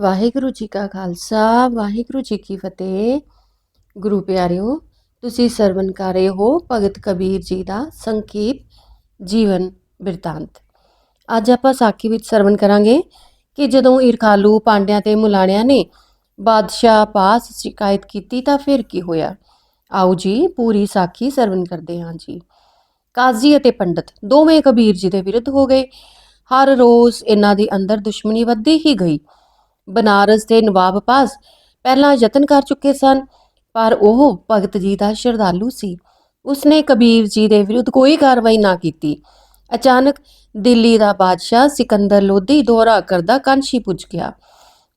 ਵਾਹਿਗੁਰੂ ਜੀ ਕਾ ਖਾਲਸਾ, ਵਾਹਿਗੁਰੂ ਜੀ ਕੀ ਫਤਿਹ। ਗੁਰੂ ਪਿਆਰਿਓ, ਤੁਸੀਂ ਸਰਵਨ ਕਰ ਰਹੇ ਹੋ ਭਗਤ ਕਬੀਰ ਜੀ ਦਾ ਸੰਖੇਪ ਜੀਵਨ ਬਿਰਤਾਂਤ। ਅੱਜ ਆਪਾਂ ਸਾਖੀ ਵਿੱਚ ਸਰਵਨ ਕਰਾਂਗੇ ਕਿ ਜਦੋਂ ਈਰਖਾਲੂ ਪਾਂਡਿਆਂ ਤੇ ਮੁਲਾਣਿਆਂ ਨੇ ਬਾਦਸ਼ਾਹ ਪਾਸ ਸ਼ਿਕਾਇਤ ਕੀਤੀ ਤਾਂ ਫਿਰ ਕੀ ਹੋਇਆ? ਆਓ ਜੀ, ਪੂਰੀ ਸਾਖੀ ਸਰਵਨ ਕਰਦੇ ਹਾਂ ਜੀ। ਕਾਜ਼ੀ ਅਤੇ ਪੰਡਤ ਦੋਵੇਂ ਕਬੀਰ ਜੀ ਦੇ ਵਿਰੁੱਧ ਹੋ ਗਏ। ਹਰ ਰੋਜ਼ ਇਹਨਾਂ ਦੇ ਅੰਦਰ ਦੁਸ਼ਮਣੀ ਵੱਧਦੀ ਹੀ ਗਈ। ਬਨਾਰਸ ਦੇ ਨਵਾਬ ਪਾਸ ਪਹਿਲਾਂ ਯਤਨ ਕਰ ਚੁੱਕੇ ਸਨ, ਪਰ ਉਹ ਭਗਤ ਜੀ ਦਾ ਸ਼ਰਧਾਲੂ ਸੀ। ਉਸਨੇ ਕਬੀਰ ਜੀ ਦੇ ਵਿਰੁੱਧ ਕੋਈ ਕਾਰਵਾਈ ਨਾ ਕੀਤੀ। ਅਚਾਨਕ ਦਿੱਲੀ ਦਾ ਬਾਦਸ਼ਾਹ ਸਿਕੰਦਰ ਲੋਧੀ ਦੌਰਾ ਕਰਦਾ ਕਾਂਸ਼ੀ ਪੁੱਜ ਗਿਆ।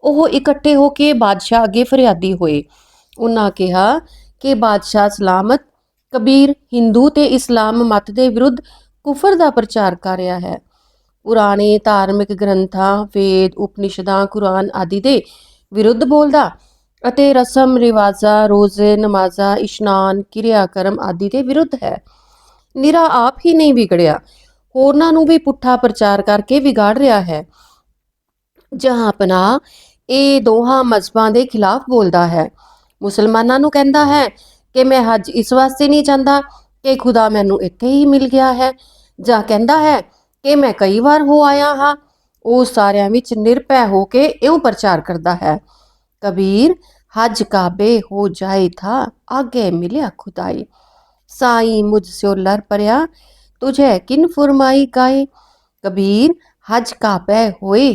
ਉਹ ਇਕੱਠੇ ਹੋ ਕੇ ਬਾਦਸ਼ਾਹ ਅੱਗੇ ਫਰਿਆਦੀ ਹੋਏ। ਉਹਨਾਂ ਕਿਹਾ ਕਿ ਬਾਦਸ਼ਾਹ ਸਲਾਮਤ ਕਬੀਰ ਹਿੰਦੂ ਤੇ ਇਸਲਾਮ ਮਤ ਦੇ ਵਿਰੁੱਧ ਕੁਫਰ ਦਾ ਪ੍ਰਚਾਰ ਕਰ ਰਿਹਾ ਹੈ। ਪੁਰਾਣੇ ਧਾਰਮਿਕ ਗ੍ਰੰਥਾਂ, ਵੇਦ, ਉਪਨਿਸ਼ਦਾਂ, ਕੁਰਾਨ ਆਦਿ ਦੇ ਵਿਰੁੱਧ ਬੋਲਦਾ ਅਤੇ ਰਸਮ, ਰਿਵਾਜ਼ਾਂ, ਰੋਜ਼ੇ, ਨਮਾਜ਼ਾਂ, ਇਸ਼ਨਾਨ ਕਿਰਿਆ ਕਰਮ ਆਦਿ ਦੇ ਵਿਰੁੱਧ ਹੈ। ਨਿਰਾ ਆਪ ਹੀ ਨਹੀਂ ਵਿਗੜਿਆ, ਹੋਰਨਾਂ ਨੂੰ ਵੀ ਪੁੱਠਾ ਪ੍ਰਚਾਰ ਕਰਕੇ ਵਿਗਾੜ ਰਿਹਾ ਹੈ। ਜਹਾਂ ਪਨਾ ਇਹ ਦੋਹਾਂ ਮਜ਼ਹਬਾਂ ਦੇ ਖਿਲਾਫ ਬੋਲਦਾ ਹੈ। ਮੁਸਲਮਾਨਾਂ ਨੂੰ ਕਹਿੰਦਾ ਹੈ ਕਿ ਮੈਂ ਹੱਜ ਇਸ ਵਾਸਤੇ ਨਹੀਂ ਜਾਂਦਾ ਕਿ ਖੁਦਾ ਮੈਨੂੰ ਇੱਥੇ ਹੀ ਮਿਲ ਗਿਆ ਹੈ ਜਾਂ ਕਹਿੰਦਾ ਹੈ ਕਿ ਮੈਂ ਕਈ ਵਾਰ ਹੋ ਆਇਆ ਹਾਂ, ਉਹ ਸਾਰਿਆਂ ਵਿੱਚ ਨਿਰਭੈ ਹੋ ਕੇ ਇਉਂ ਪ੍ਰਚਾਰ ਕਰਦਾ ਹੈ। ਕਬੀਰ, ਹਜ ਕਾਬੇ ਹੋ ਜਾਏ ਥਾ, ਆਗੇ ਮਿਲਿਆ ਖੁਦਾਈ। ਸਾਈ ਮੁਝ ਸਿਓ ਲਰ ਪਰਿਆ, ਤੁਝੇ ਕਿਨ ਫਰਮਾਈ ਗਾਏ? ਕਬੀਰ, ਹਜ ਕਾਬੇ ਹੋਏ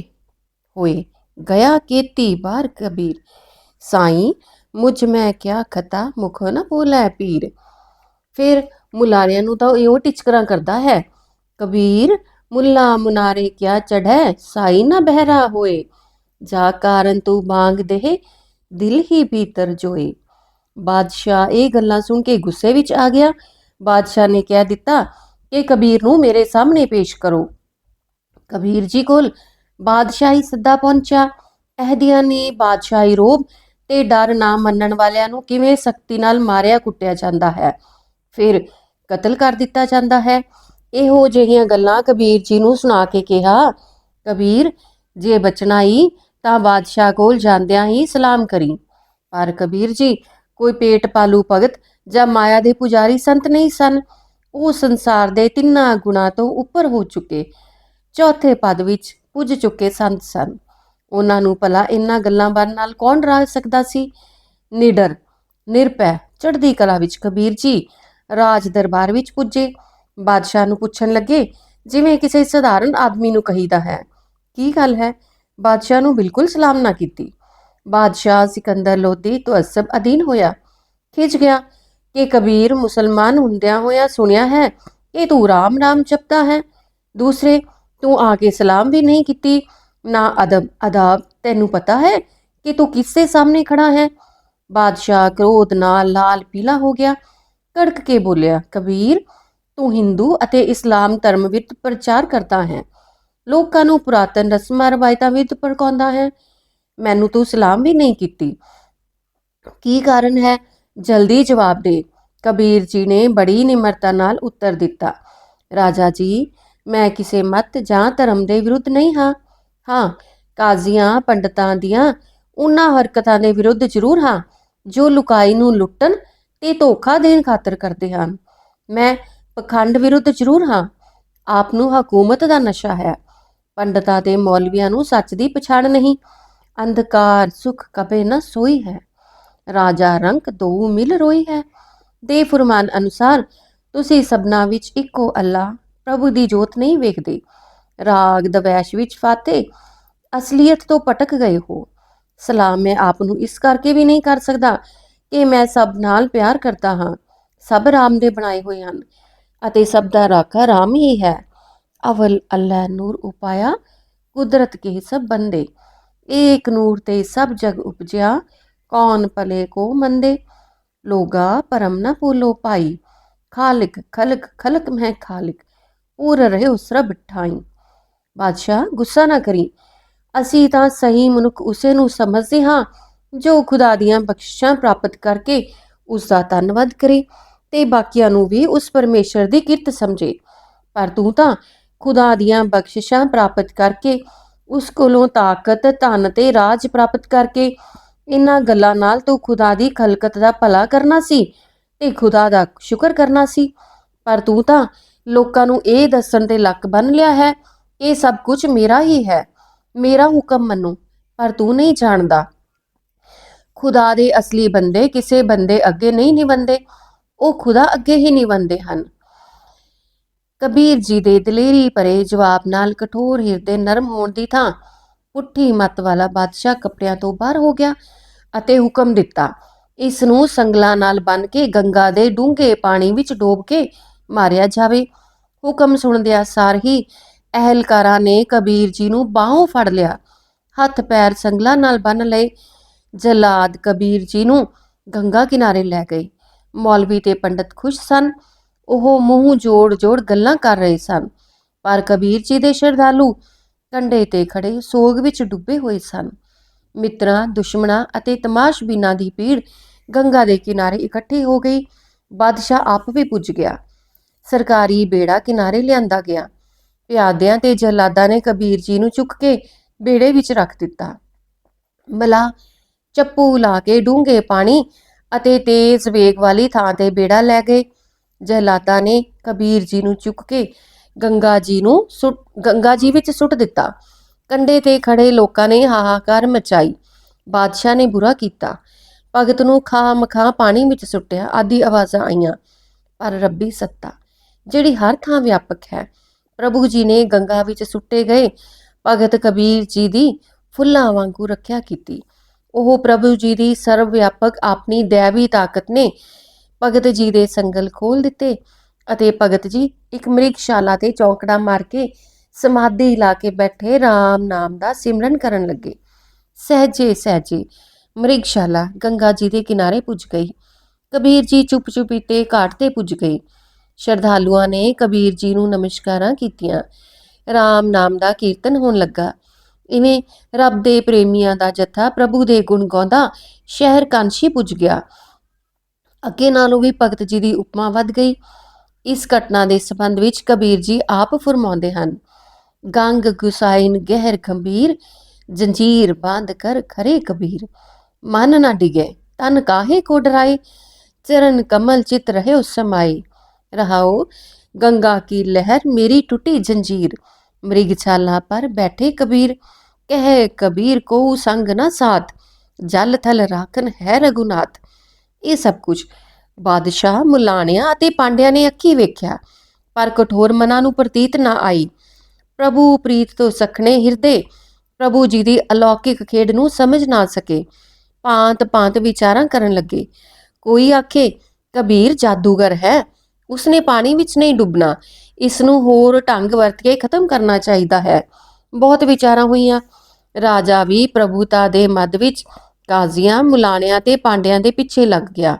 ਹੋਏ, ਗਿਆ ਕੀਤੀ ਬਾਰ ਕਬੀਰ। ਸਾਈ, ਮੁਝ ਮੈਂ ਕਿਆ ਖਤਾ, ਮੁਖ ਨਾ ਬੋਲੇ ਪੀਰ। ਫਿਰ ਮੁਲਾਰਿਆਂ ਨੂੰ ਤਾਂ ਇਹੋ ਟਿਚਕਰਾਂ ਕਰਦਾ ਹੈ। ਕਬੀਰ ਮੁੱਲਾ ਮੁਨਾਰੇ ਕਿਆ ਚੜ੍ਹੈ, ਸਾਈ ਨਾ ਬਹਿਰਾ ਹੋਏ। ਜਾ ਕਾਰਨ ਤੂੰ ਬਾਂਗ ਦੇ ਦਿਲ ਹੀ ਭੀਤਰ ਜੋਏ। ਬਾਦਸ਼ਾਹ ਇਹ ਗੱਲਾਂ ਸੁਣ ਕੇ ਗੁੱਸੇ ਵਿੱਚ ਆ ਗਿਆ। ਬਾਦਸ਼ਾਹ ਨੇ ਕਹਿ ਦਿੱਤਾ ਕਿ ਕਬੀਰ ਨੂੰ ਮੇਰੇ ਸਾਹਮਣੇ ਪੇਸ਼ ਕਰੋ। ਕਬੀਰ ਜੀ ਕੋਲ ਬਾਦਸ਼ਾਹੀ ਸਿੱਧਾ ਪਹੁੰਚਿਆ। ਅਹਦੀਆਂ ਨੇ ਬਾਦਸ਼ਾਹੀ ਰੋਬ ਤੇ ਡਰ ਨਾ ਮੰਨਣ ਵਾਲਿਆਂ ਨੂੰ ਕਿਵੇਂ ਸਖਤੀ ਨਾਲ ਮਾਰਿਆ ਕੁੱਟਿਆ ਜਾਂਦਾ ਹੈ। ਫਿਰ ਕਤਲ ਕਰ ਦਿੱਤਾ ਜਾਂਦਾ ਹੈ। ਇਹੋ ਜਿਹੀਆਂ ਗੱਲਾਂ ਕਬੀਰ ਜੀ ਨੂੰ ਸੁਣਾ ਕੇ ਕਿਹਾ, ਕਬੀਰ, ਜੇ ਬਚਣਾ ਹੀ ਤਾਂ ਬਾਦਸ਼ਾਹ ਕੋਲ ਜਾਂਦਿਆਂ ਹੀ ਸਲਾਮ ਕਰੀ। ਪਰ ਕਬੀਰ ਜੀ, ਕੋਈ ਪੇਟ ਪਾਲੂ ਭਗਤ ਜਾਂ ਮਾਇਆ ਦੇ ਪੁਜਾਰੀ ਸੰਤ ਨਹੀਂ ਸਨ। ਉਹ ਸੰਸਾਰ ਦੇ ਤਿੰਨਾਂ ਗੁਣਾ ਤੋਂ ਉੱਪਰ ਹੋ ਚੁੱਕੇ। ਚੌਥੇ ਪਦ ਵਿੱਚ ਪੁੱਜ ਚੁੱਕੇ ਸੰਤ ਸਨ। ਉਹਨਾਂ ਨੂੰ ਭਲਾ ਇਨ੍ਹਾਂ ਗੱਲਾਂ ਬਾਰੇ ਨਾਲ ਕੌਣ ਰਾਜ ਸਕਦਾ ਸੀ? ਨਿਡਰ ਨਿਰਪੈ ਚੜ੍ਹਦੀ ਕਲਾ ਵਿੱਚ ਕਬੀਰ ਜੀ ਰਾਜ ਦਰਬਾਰ ਵਿੱਚ ਪੁੱਜੇ। ਬਾਦਸ਼ਾਹ ਨੂੰ ਪੁੱਛਣ ਲੱਗੇ, ਜਿਵੇਂ ਕਿਸੇ ਸਧਾਰਨ ਆਦਮੀ ਨੂੰ ਕਹੀਦਾ ਹੈ। ਕੀ ਗੱਲ ਹੈ? ਬਾਦਸ਼ਾਹ ਨੂੰ ਬਿਲਕੁਲ ਸਲਾਮ ਨਾ ਕੀਤੀ। ਬਾਦਸ਼ਾਹ ਸਿਕੰਦਰ ਲੋਧੀ ਤੋਂ ਅਧੀਨ ਹੋਇਆ। ਖਿੱਚ ਗਿਆ ਕਿ ਕਬੀਰ ਮੁਸਲਮਾਨ ਹੁੰਦਿਆਂ ਹੋਇਆ ਸੁਣਿਆ ਹੈ ਕਿ ਤੂੰ ਰਾਮ ਰਾਮ ਜਪਦਾ ਹੈ। ਦੂਸਰੇ, ਤੂੰ ਆ ਕੇ ਸਲਾਮ ਵੀ ਨਹੀਂ ਕੀਤੀ। ਨਾ ਅਦਬ, ਅਦਾਬ, ਤੈਨੂੰ ਪਤਾ ਹੈ ਕਿ ਤੂੰ ਕਿਸਦੇ ਸਾਹਮਣੇ ਖੜਾ ਹੈ? ਬਾਦਸ਼ਾਹ ਕ੍ਰੋਧ ਨਾਲ ਲਾਲ ਪੀਲਾ ਹੋ ਗਿਆ। ਕੜਕ ਕੇ ਬੋਲਿਆ, ਕਬੀਰ ਤੂੰ ਹਿੰਦੂ ਅਤੇ ਇਸਲਾਮ ਧਰਮ ਵਿੱਚ ਪ੍ਰਚਾਰ ਕਰਦਾ ਹੈ। ਲੋਕਾਂ ਨੂੰ ਪੁਰਾਤਨ ਰਸਮਾਂ ਰਵਾਇਤਾਂ ਵਿੱਚ ਭੜਕਾਉਂਦਾ ਹੈ। ਮੈਨੂੰ ਤੂੰ ਸਲਾਮ ਵੀ ਨਹੀਂ ਕੀਤੀ। ਕੀ ਕਾਰਨ ਹੈ? ਜਲਦੀ ਜਵਾਬ ਦੇ। ਕਬੀਰ ਜੀ ਨੇ ਬੜੀ ਨਿਮਰਤਾ ਨਾਲ ਉੱਤਰ ਦਿੱਤਾ। ਰਾਜਾ ਜੀ, ਮੈਂ ਕਿਸੇ ਮਤ ਜਾਂ ਧਰਮ ਦੇ ਵਿਰੁੱਧ ਨਹੀਂ ਹਾਂ। ਹਾਂ, ਕਾਜ਼ੀਆਂ, ਪੰਡਤਾਂ ਦੀਆਂ ਉਹਨਾਂ ਹਰਕਤਾਂ ਦੇ ਵਿਰੁੱਧ ਜ਼ਰੂਰ ਹਾਂ, ਜੋ ਲੁਕਾਈ ਨੂੰ ਲੁੱਟਣ ਤੇ ਧੋਖਾ ਦੇਣ ਖਾਤਰ ਕਰਦੇ ਹਨ। ਮੈਂ ਪਖੰਡ ਵਿਰੁੱਧ ਜ਼ਰੂਰ ਹਾਂ। ਆਪ ਨੂੰ ਹਕੂਮਤ ਦਾ ਨਸ਼ਾ ਹੈ। ਪੰਡਤਾਂ ਤੇ ਮੌਲਵੀਆਂ ਨੂੰ ਸੱਚ ਦੀ ਪਛਾਣ ਨਹੀਂ। ਅੰਧਕਾਰ, ਸੁਖ ਕਬੇ ਨ ਸੋਈ ਹੈ। ਰਾਜਾ ਰੰਕ ਦੋ ਮਿਲ ਰੋਈ ਹੈ। ਦੇ ਫਰਮਾਨ ਅਨੁਸਾਰ, ਤੁਸੀਂ ਸਭਨਾ ਵਿੱਚ ਇੱਕੋ ਅੱਲਾ, ਪ੍ਰਭੂ ਦੀ ਜੋਤ ਨਹੀਂ ਵੇਖਦੇ। ਰਾਗ ਦਵੈਸ਼ ਵਿੱਚ ਫਾਤੇ, ਅਸਲੀਅਤ ਤੋਂ ਪਟਕ ਗਏ ਹੋ। ਸਲਾਮ, ਮੈਂ ਆਪ ਨੂੰ ਇਸ ਕਰਕੇ ਵੀ ਨਹੀਂ ਕਰ ਸਕਦਾ ਕਿ ਮੈਂ ਸਭ ਨਾਲ ਪਿਆਰ ਕਰਦਾ ਹਾਂ। ਸਭ ਰਾਮ ਦੇ ਬਣਾਏ ਹੋਏ ਹਨ। ਅਤੇ ਸਭ ਦਾ ਰਾਖਾ ਰਾਮ ਹੀ ਹੈ। ਅਵਲ ਅੱਲਾ ਨੂਰ ਉਪਾਇਆ, ਕੁਦਰਤ ਕੇ ਸਭ ਬੰਦੇ। ਏਕ ਨੂਰ ਤੇ ਸਭ ਜਗ ਉਪਜਿਆ, ਕੌਣ ਭਲੇ ਕੋ ਮੰਦੇ? ਲੋਗਾ ਪਰਮ ਨਾ ਭੂਲੋ ਪਾਈ। ਖਾਲਿਕ, ਖਲਕ ਖਲਕ ਮੈਂ ਖਾਲਿਕ, ਪੂਰ ਰਹੇ ਉਸਰਾ ਬਿਠਾਈ ਬਾਦਸ਼ਾਹ ਗੁੱਸਾ ਨਾ ਕਰੀ। ਅਸੀਂ ਤਾਂ ਸਹੀ ਮਨੁੱਖ ਉਸੇ ਨੂੰ ਸਮਝਦੇ ਹਾਂ, ਜੋ ਖੁਦਾ ਦੀਆਂ ਬਖਸ਼ਿਸ਼ਾਂ ਪ੍ਰਾਪਤ ਕਰਕੇ ਉਸ ਦਾ ਧੰਨਵਾਦ ਕਰੇ। ਤੇ ਬਾਕੀਆਂ ਨੂੰ ਵੀ ਉਸ ਪਰਮੇਸ਼ਰ ਦੀ ਕਿਰਤ ਸਮਝੇ। ਪਰ ਤੂੰ ਤਾਂ ਖੁਦਾ ਦੀਆਂ ਬਖਸ਼ਿਸ਼ਾਂ ਪ੍ਰਾਪਤ ਕਰਕੇ, ਉਸ ਕੋਲੋਂ ਤਾਕਤ, ਧਨ ਤੇ ਰਾਜ ਪ੍ਰਾਪਤ ਕਰਕੇ ਇਹਨਾਂ ਗੱਲਾਂ ਨਾਲ ਤੂੰ ਖੁਦਾ ਦੀ ਖਲਕਤ ਦਾ ਭਲਾ ਕਰਨਾ ਸੀ ਤੇ ਖੁਦਾ ਦਾ ਸ਼ੁਕਰ ਕਰਨਾ ਸੀ। ਪਰ ਤੂੰ ਤਾਂ ਲੋਕਾਂ ਨੂੰ ਇਹ ਦੱਸਣ ਤੇ ਲੱਕ ਬੰਨ ਲਿਆ ਹੈ, ਇਹ ਸਭ ਕੁਝ ਮੇਰਾ ਹੀ ਹੈ, ਮੇਰਾ ਹੁਕਮ ਮੰਨੋ, ਪਰ ਤੂੰ ਨਹੀਂ ਜਾਣਦਾ। ਖੁਦਾ ਦੇ ਅਸਲੀ ਬੰਦੇ ਕਿਸੇ ਬੰਦੇ ਅੱਗੇ ਨਹੀਂ ਨਿਵੰਦੇ। ਉਹ ਖੁਦਾ ਅੱਗੇ ਹੀ ਨਿਵੰਦੇ ਹਨ। ਕਬੀਰ ਜੀ ਦੇ ਦਲੇਰੀ ਭਰੇ ਜਵਾਬ ਨਾਲ ਕਠੋਰ ਹਿਰਦੇ ਨਰਮ ਹੋਣ ਦੀ ਥਾਂ ਪੁੱਠੀ ਮੱਤ ਵਾਲਾ ਬਾਦਸ਼ਾਹ ਕੱਪੜਿਆਂ ਤੋਂ ਬਾਹਰ ਹੋ ਗਿਆ ਅਤੇ ਹੁਕਮ ਦਿੱਤਾ। ਇਸ ਨੂੰ ਸੰਗਲਾਂ ਨਾਲ ਬੰਨ ਕੇ ਗੰਗਾ ਦੇ ਡੂੰਘੇ ਪਾਣੀ ਵਿੱਚ ਡੋਬ ਕੇ ਮਾਰਿਆ ਜਾਵੇ। ਹੁਕਮ ਸੁਣਦਿਆਂ ਸਾਰ ਹੀ ਅਹਿਲਕਾਰਾਂ ਨੇ ਕਬੀਰ ਜੀ ਨੂੰ ਬਾਹੋਂ ਫੜ ਲਿਆ। ਹੱਥ ਪੈਰ ਸੰਗਲਾਂ ਨਾਲ ਬੰਨ ਲਏ। ਜਲਾਦ ਕਬੀਰ ਜੀ ਨੂੰ ਗੰਗਾ ਕਿਨਾਰੇ ਲੈ ਗਏ। ਮੌਲਵੀ ਤੇ ਪੰਡਤ ਖੁਸ਼ ਸਨ। ਉਹ ਮੂੰਹ ਜੋੜ ਜੋੜ ਗੱਲਾਂ ਕਰ ਰਹੇ ਸਨ। ਪਰ ਕਬੀਰ ਜੀ ਦੇ ਸ਼ਰਧਾਲੂ ਕੰਢੇ ਤੇ ਖੜੇ ਸੋਗ ਵਿੱਚ ਡੁੱਬੇ ਹੋਏ ਸਨ। ਮਿੱਤਰਾਂ, ਦੁਸ਼ਮਣਾਂ ਅਤੇ ਤਮਾਸ਼ਬੀਨਾਂ ਦੀ ਭੀੜ ਗੰਗਾ ਦੇ ਕਿਨਾਰੇ ਇਕੱਠੀ ਹੋ ਗਈ। ਬਾਦਸ਼ਾਹ ਆਪ ਵੀ ਪੁੱਜ ਗਿਆ। ਸਰਕਾਰੀ ਬੇੜਾ ਕਿਨਾਰੇ ਲਿਆਂਦਾ ਗਿਆ। ਪਿਆਦਿਆਂ ਤੇ ਜਲਾਦਾਂ ਨੇ ਕਬੀਰ ਜੀ ਨੂੰ ਚੁੱਕ ਕੇ ਬੇੜੇ ਵਿੱਚ ਰੱਖ ਦਿੱਤਾ। ਮਲਾ, ਚੱਪੂ ਲਾ ਕੇ ਡੂੰਘੇ ਪਾਣੀ ਅਤੇ ਤੇਜ਼ ਵੇਗ ਵਾਲੀ ਥਾਂ ਤੇ ਬੇੜਾ ਲੈ ਗਏ। ਜਲਾਦਾਂ ਨੇ ਕਬੀਰ ਜੀ ਨੂੰ ਚੁੱਕ ਕੇ ਗੰਗਾ ਜੀ ਨੂੰ ਸੁੱਟ, ਗੰਗਾ ਜੀ ਵਿੱਚ ਸੁੱਟ ਦਿੱਤਾ। ਕੰਢੇ ਤੇ ਖੜੇ ਲੋਕਾਂ ਨੇ ਹਾਹਾਕਾਰ ਮਚਾਈ। ਬਾਦਸ਼ਾਹ ਨੇ ਬੁਰਾ ਕੀਤਾ। ਭਗਤ ਨੂੰ ਖਾ ਮਖਾ ਪਾਣੀ ਵਿੱਚ ਸੁੱਟਿਆ, ਆਦਿ ਆਵਾਜ਼ਾਂ ਆਈਆਂ। ਪਰ ਰੱਬੀ ਸੱਤਾ, ਜਿਹੜੀ ਹਰ ਥਾਂ ਵਿਆਪਕ ਹੈ, ਪ੍ਰਭੂ ਜੀ ਨੇ ਗੰਗਾ ਵਿੱਚ ਸੁੱਟੇ ਗਏ। ਭਗਤ ਕਬੀਰ ਜੀ ਦੀ ਫੁੱਲਾਂ ਵਾਂਗੂ ਰੱਖਿਆ ਕੀਤੀ। ਉਹ ਪ੍ਰਭੂ ਜੀ ਦੀ ਸਰਵ ਵਿਆਪਕ ਆਪਣੀ ਦੇਵੀ ਤਾਕਤ ਨੇ ਭਗਤ ਜੀ ਦੇ ਸੰਗਲ ਖੋਲ ਦਿੱਤੇ ਅਤੇ ਭਗਤ ਜੀ ਇੱਕ ਮ੍ਰਿਗਸ਼ਾਲਾ ਤੇ ਚੌਕੜਾ ਮਾਰ ਕੇ ਸਮਾਧੀ ਲਾ ਕੇ ਬੈਠੇ RAM ਨਾਮ ਦਾ ਸਿਮਰਨ ਕਰਨ ਲੱਗੇ। ਸਹਜੇ ਸਹਜੇ ਮ੍ਰਿਗਸ਼ਾਲਾ ਗੰਗਾ ਜੀ ਦੇ ਕਿਨਾਰੇ ਪੁੱਜ ਗਈ। ਕਬੀਰ ਜੀ ਚੁੱਪ ਚੁਪੀਤੇ ਘਾਟ ਤੇ ਪੁੱਜ ਗਏ। ਸ਼ਰਧਾਲੂਆਂ ਨੇ ਕਬੀਰ ਜੀ ਨੂੰ ਨਮਸਕਾਰਾਂ ਕੀਤੀਆਂ। RAM ਨਾਮ ਦਾ ਕੀਰਤਨ ਹੋਣ ਲੱਗਾ। ਇਵੇਂ ਰੱਬ ਦੇ ਪ੍ਰੇਮੀਆਂ ਦਾ ਜਥਾ ਪ੍ਰਭੂ ਦੇ ਗੁਣ ਗਾਉਂਦਾ ਸ਼ਹਿਰ ਕਾਂਸ਼ੀ ਪੁੱਜ ਗਿਆ। ਅੱਗੇ ਨਾਲੋਂ ਵੀ ਭਗਤ ਜੀ ਦੀ ਉਪਮਾ ਵੱਧ ਗਈ। ਇਸ ਘਟਨਾ ਦੇ ਸੰਬੰਧ ਵਿੱਚ ਕਬੀਰ ਜੀ ਆਪ ਫਰਮਾਉਂਦੇ ਹਨ, ਗੰਗ ਗੁਸਾਇਨ ਗਹਿਰ ਗੰਭੀਰ, ਜੰਜੀਰ ਬੰਦ ਕਰ ਖਰੇ ਕਬੀਰ। ਮਨ ਨਾ ਡਿਗੇ, ਤਨ ਕਾਹੇ ਕੋ ਡਰਾਏ? ਚਰਨ ਕਮਲ ਚਿਤ ਰਹੇ ਉਸ ਸਮਾਈ ਰਹਾਓ, ਗੰਗਾ ਕੀ ਲਹਿਰ ਮੇਰੀ ਟੁੱਟੀ ਜੰਜੀਰ। मृगशाला पर बैठे कबीर कह कबीर को संग न साथ ਜਲ ਥਲ ਰਾਖਨ ਹੈ ਰਘੁਨਾਥ ਇਹ ਸਭ ਕੁਝ ਬਾਦਸ਼ਾਹ ਮੁਲਾਣਿਆਂ ਅਤੇ ਪਾਂਡਿਆਂ ਨੇ ਅੱਖੀ ਵੇਖਿਆ ਪਰ ਕਠੋਰ ਮਨਾਂ ਨੂੰ ਪ੍ਰਤੀਤ ਨਾ ਆਈ ਪ੍ਰਭੂ ਪ੍ਰੀਤ ਤੋਂ ਸਖਣੇ ਹਿਰਦੇ ਪ੍ਰਭੂ ਜੀ ਦੀ ਅਲੌਕਿਕ ਖੇਡ ਨੂੰ ਸਮਝ ਨਾ ਸਕੇ ਭਾਂਤ ਭਾਂਤ ਵਿਚਾਰਾਂ ਕਰਨ ਲੱਗੇ ਕੋਈ ਆਖੇ ਕਬੀਰ ਜਾਦੂਗਰ ਹੈ ਉਸਨੇ ਪਾਣੀ ਵਿੱਚ ਨਹੀਂ ਡੁੱਬਣਾ। ਇਸ ਨੂੰ ਹੋਰ ਢੰਗ ਵਰਤ ਕੇ ਖਤਮ ਕਰਨਾ ਚਾਹੀਦਾ ਹੈ। ਬਹੁਤ ਵਿਚਾਰਾਂ ਹੋਈਆਂ। ਰਾਜਾ ਵੀ ਪ੍ਰਭੂਤਾ ਦੇ ਮੱਧ ਵਿੱਚ ਕਾਜ਼ੀਆਂ, ਮੁਲਾਣਿਆਂ ਤੇ ਪਾਂਡਿਆਂ ਦੇ ਪਿੱਛੇ ਲੱਗ ਗਿਆ।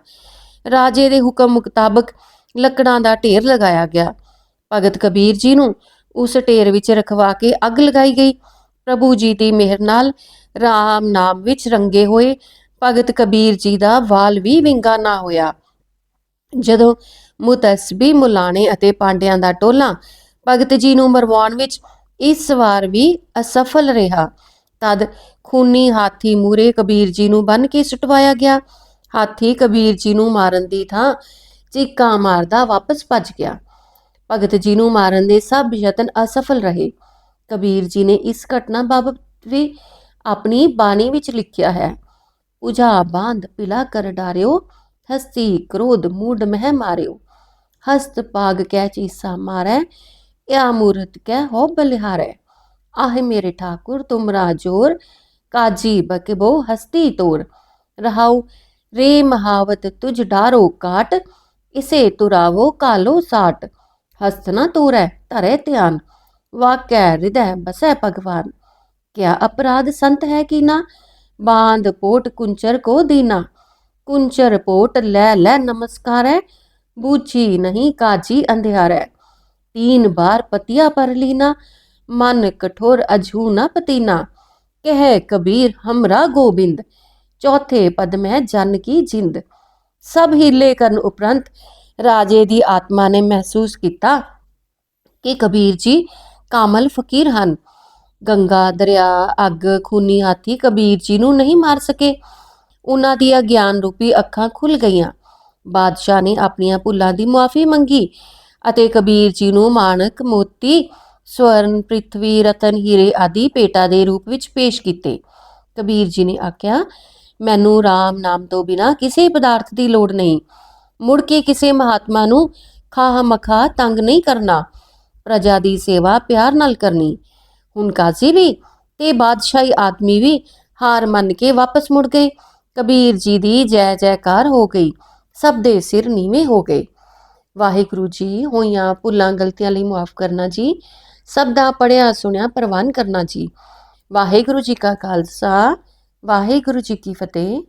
ਰਾਜੇ ਦੇ ਹੁਕਮ ਮੁਤਾਬਕ ਲੱਕੜਾਂ ਦਾ ਢੇਰ ਲਗਾਇਆ ਗਿਆ। ਭਗਤ ਕਬੀਰ ਜੀ ਨੂੰ ਉਸ ਢੇਰ ਵਿੱਚ ਰਖਵਾ ਕੇ ਅੱਗ ਲਗਾਈ ਗਈ। ਪ੍ਰਭੂ ਜੀ ਦੀ ਮਿਹਰ ਨਾਲ ਰਾਮ ਨਾਮ ਵਿੱਚ ਰੰਗੇ ਹੋਏ ਭਗਤ ਕਬੀਰ ਜੀ ਦਾ ਵਾਲ ਵੀ ਵਿੰਗਾ ਨਾ ਹੋਇਆ। ਜਦੋਂ ਮੁਤਸਬੀ ਮੁਲਾਣੇ ਅਤੇ ਪਾਂਡਿਆਂ ਦਾ ਟੋਲਾ। ਭਗਤ ਜੀ ਨੂੰ ਮਰਵਾਉਣ ਵਿੱਚ ਇਸ ਵਾਰ ਵੀ ਅਸਫਲ ਰਿਹਾ। ਤਦ ਖੂਨੀ ਹਾਥੀ ਮੂਰੇ ਕਬੀਰ ਜੀ ਨੂੰ ਬੰਨ ਕੇ ਸੁਟਵਾਇਆ ਗਿਆ। ਹਾਥੀ ਕਬੀਰ ਜੀ ਨੂੰ ਮਾਰਨ ਦੀ ਥਾਂ ਚੀਕਾਂ ਮਾਰਦਾ ਵਾਪਸ ਭੱਜ ਗਿਆ। ਭਗਤ ਜੀ ਨੂੰ ਮਾਰਨ ਦੇ ਸਭ ਯਤਨ ਅਸਫਲ ਰਹੇ। ਕਬੀਰ ਜੀ ਨੇ ਇਸ ਘਟਨਾ ਬਾਬਤ ਵੀ ਆਪਣੀ ਬਾਣੀ ਵਿੱਚ ਲਿਖਿਆ ਹੈ ਉਜਾ ਬਾਂਧ ਪਿਲਾ ਕਰ ਡਾਰਿਓ, ਹਸਤੀ ਕ੍ਰੋਧ ਮੂਡ ਮਹਿ ਮਾਰਿਓ। हस्त पाग कै चीसा मारै या मूर्त कै हो बलिहारै आह मेरे ठाकुर तुमरा जोर काजी बकबो हस्ती तोर रहाउ रे महावत तुझ डारो काट इसे तुरावो कालो साट हस्त न तोरै धरे ध्यान वाक्य हृदय बसै भगवान क्या अपराध संत है कि ना बांध पोट कुंचर को दीना कुंचर पोट लै लै नमस्कार है बूझी नहीं काजी अंधियार है तीन बार पतिया पर लीना मन कठोर अझू न पतीना कह कबीर हमरा गोबिंद चौथे पद में जन की जिंद ਸਭ ਹੀਲੇ ਕਰਨ ਉਪਰੰਤ ਰਾਜੇ ਦੀ ਆਤਮਾ ਨੇ ਮਹਿਸੂਸ ਕੀਤਾ ਕਿ ਕਬੀਰ ਜੀ ਕਾਮਲ ਫਕੀਰ ਹਨ ਗੰਗਾ ਦਰਿਆ ਅੱਗ ਖੂਨੀ ਹਾਥੀ ਕਬੀਰ ਜੀ ਨੂੰ ਨਹੀਂ ਮਾਰ ਸਕੇ ਉਹਨਾਂ ਦੀਆਂ ਗਿਆਨ ਰੂਪੀ ਅੱਖਾਂ ਖੁੱਲ ਗਈਆਂ ਬਾਦਸ਼ਾਹ ਨੇ ਆਪਣੀਆਂ ਭੁੱਲਾਂ ਦੀ ਮੁਆਫੀ ਮੰਗੀ ਅਤੇ ਕਬੀਰ ਜੀ ਨੂੰ ਮਾਣਕ, ਮੋਤੀ, ਸਵਰਨ, ਪ੍ਰਿਥਵੀ, ਰਤਨ, ਹੀਰੇ ਆਦਿ ਪੇਟਾ ਦੇ ਰੂਪ ਵਿੱਚ ਪੇਸ਼ ਕੀਤੇ। ਕਬੀਰ ਜੀ ਨੇ ਆਖਿਆ, ਮੈਨੂੰ RAM ਨਾਮ ਤੋਂ ਬਿਨਾ ਕਿਸੇ ਪਦਾਰਥ ਦੀ ਲੋੜ ਨਹੀਂ। ਮੁੜ ਕੇ ਕਿਸੇ ਮਹਾਤਮਾ ਨੂੰ ਖਾਹ ਮਖਾ ਤੰਗ ਨਹੀਂ ਕਰਨਾ। ਪ੍ਰਜਾ ਦੀ ਸੇਵਾ ਪਿਆਰ ਨਾਲ ਕਰਨੀ। ਹੁਣ ਕਾਜ਼ੀ ਵੀ ਤੇ ਬਾਦਸ਼ਾਹੀ ਆਦਮੀ ਵੀ ਹਾਰ ਮੰਨ ਕੇ ਵਾਪਸ ਮੁੜ ਗਏ। ਕਬੀਰ ਜੀ ਦੀ ਜੈ ਜੈਕਾਰ ਹੋ ਗਈ। ਸਭ ਦੇ ਸਿਰ ਨੀਵੇਂ ਹੋ ਗਏ। ਵਾਹਿਗੁਰੂ ਜੀ, ਹੋਈਆਂ ਭੁੱਲਾਂ ਗਲਤੀਆਂ ਲਈ ਮਾਫ ਕਰਨਾ ਜੀ। ਸਭ ਦਾ ਪੜਿਆ ਸੁਣਿਆ, ਪ੍ਰਵਾਨ ਕਰਨਾ ਜੀ। ਵਾਹਿਗੁਰੂ ਜੀ ਕਾ ਖਾਲਸਾ, ਵਾਹਿਗੁਰੂ ਜੀ ਕੀ ਫਤਿਹ।